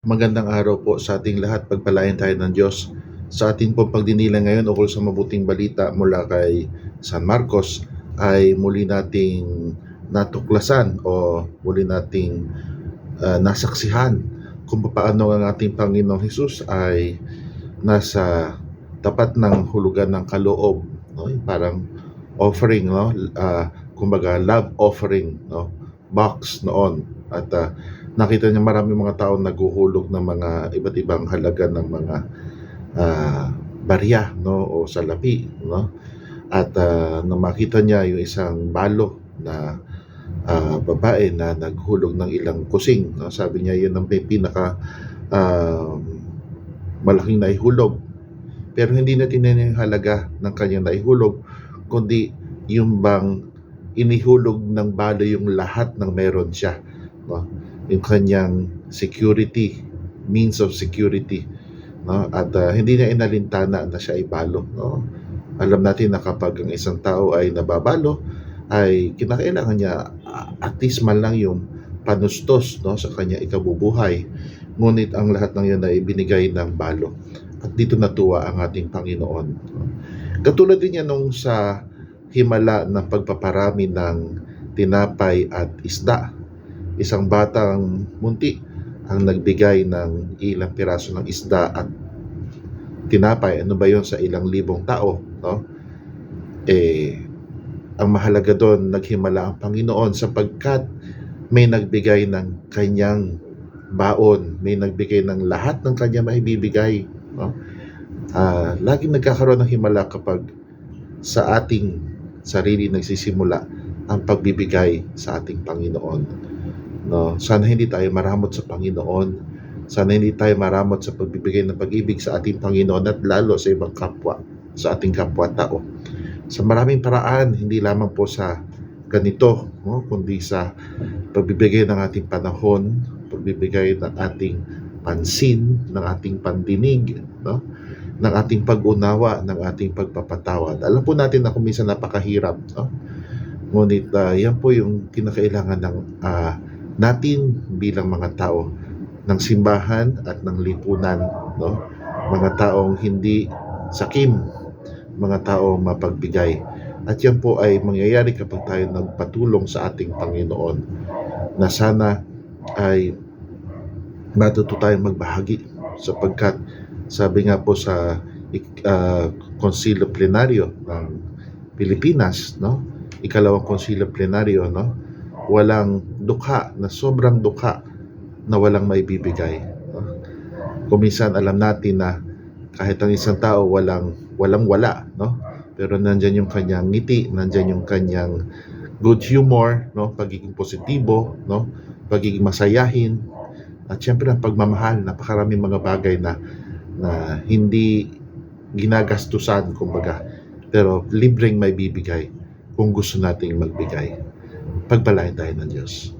Magandang araw po sa ating lahat. Pagpalain tayo ng Diyos. Sa ating pong pagdinilang ngayon ukol sa mabuting balita mula kay San Marcos ay muli nating natuklasan o muli nating ah, nasaksihan kung paano ang ating Panginoong Hesus ay nasa tapat ng hulugan ng kaloob. No? Parang offering, no? Ah, kumbaga love offering no? Box noon. At ah, nakita niya marami mga tao naghuhulog ng mga iba't ibang halaga ng mga ah, barya no o salapi no? At ah, nang makita niya yung isang balo na ah, babae na naghulog ng ilang kusing no? Sabi niya yun ang pinaka ah, malaking naihulog. Pero hindi na tinanong yung halaga ng kanyang naihulog kundi yung bang inihulog ng balo yung lahat ng meron siya no yung kanyang security, means of security. No? At ah, hindi niya inalintana na siya ay balo. No? Alam natin na kapag ang isang tao ay nababalo, ay kinakailangan niya ah, at least man lang yung panustos no, sa kanya ikabubuhay. Ngunit ang lahat ng yan ay binigay ng balo. At dito natuwa ang ating Panginoon. No? Katulad din yan nung sa himala ng pagpaparami ng tinapay at isda isang batang munti ang nagbigay ng ilang piraso ng isda at tinapay. Ano ba yon sa ilang libong tao? No? Eh, ang mahalaga doon, naghimala ang Panginoon sapagkat may nagbigay ng kanyang baon, may nagbigay ng lahat ng kanya maibibigay. No? Ah, laging nagkakaroon ng himala kapag sa ating sarili nagsisimula ang pagbibigay sa ating Panginoon. No, sana hindi tayo maramot sa Panginoon. Sana hindi tayo maramot sa pagbibigay ng pag-ibig sa ating Panginoon at lalo sa ibang kapwa, sa ating kapwa-tao. Sa maraming paraan, hindi lamang po sa ganito, no, kundi sa pagbibigay ng ating panahon, pagbibigay ng ating pansin, ng ating pandinig, no, ng ating pag-unawa, ng ating pagpapatawad. Alam po natin na kung napakahirap, no? Ngunit ah, yan po yung kinakailangan ng ah, natin bilang mga tao ng simbahan at ng lipunan no mga taong hindi sakim mga taong mapagbigay at yan po ay mangyayari kapag tayo nagpatulong sa ating Panginoon na sana ay matuto tayong magbahagi sapagkat sabi nga po sa uh, konsilyo plenaryo ng Pilipinas no ikalawang konsilyo plenaryo no walang dukha na sobrang dukha na walang maibibigay. No? Kung minsan alam natin na kahit ang isang tao walang walang wala, no? Pero nandiyan yung kanyang ngiti, nandiyan yung kanyang good humor, no? Pagiging positibo, no? Pagiging masayahin. At syempre ang pagmamahal, napakaraming mga bagay na na hindi ginagastusan kumbaga pero libreng may bibigay kung gusto nating magbigay pagpalain tayo ng Diyos.